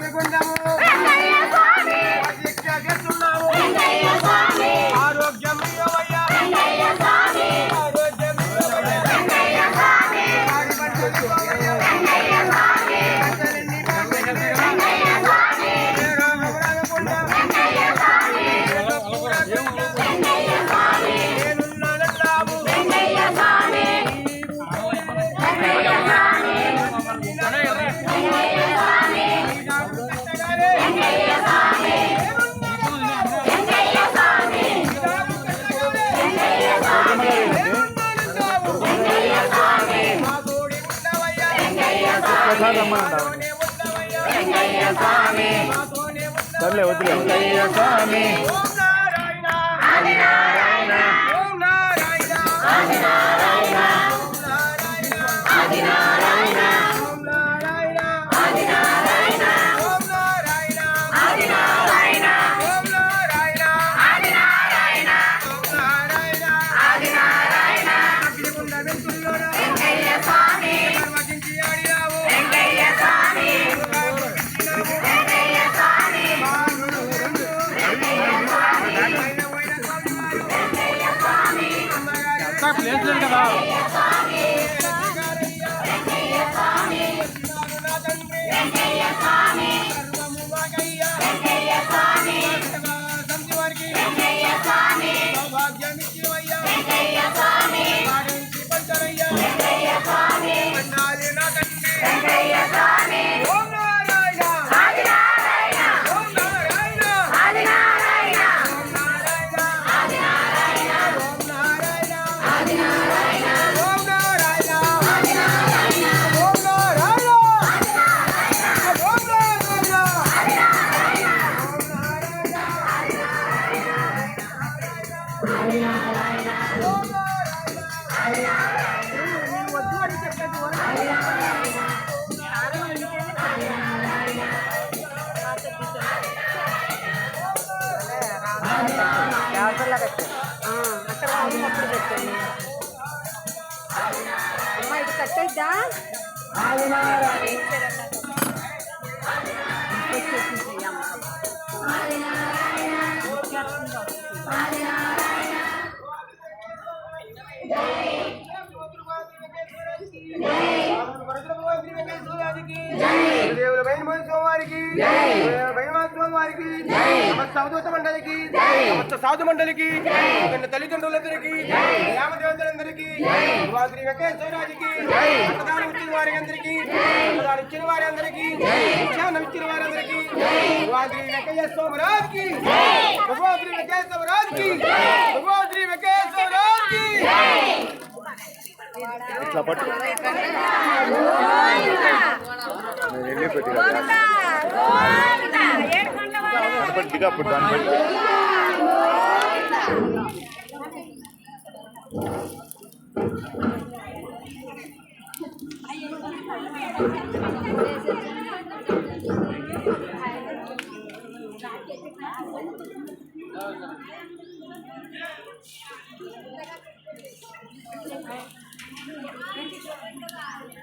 Me guardamos. వదిలే వదిలే. Place లేదు కదా సౌభాగ్యం ఇచ్చివయ్యా అయిపోయింది అమ్మ ఇది కట్టేద్దా దేవుల పైన సోమారికి వారికి. సమస్త మండలికి. సమస్త సాధు మండలికి. తల్లిదండ్రులందరికీ. గ్రామదేవతలందరికీ. శ్రీ వెంకటేశ్వరరాజుకి రక్తదానం ఇచ్చిన వారికి అందరికీ రక్తదానం ఇచ్చిన వారి అందరికీ విషయాన్ని ఇచ్చిన వారి అందరికీ శ్రీ వెంకయ్య సోమరాజుకి భగవాన్ శ్రీ వెంకయ్య సోమరాజుకి భగవాన్ శ్రీ వెంకయ్య సోమరాజుకి ఇట్లా పట్టు. నేను వెళ్ళి పెట్టి దాన్ని దిగా అప్పుడు దాన్ని బట్టి ఎవరు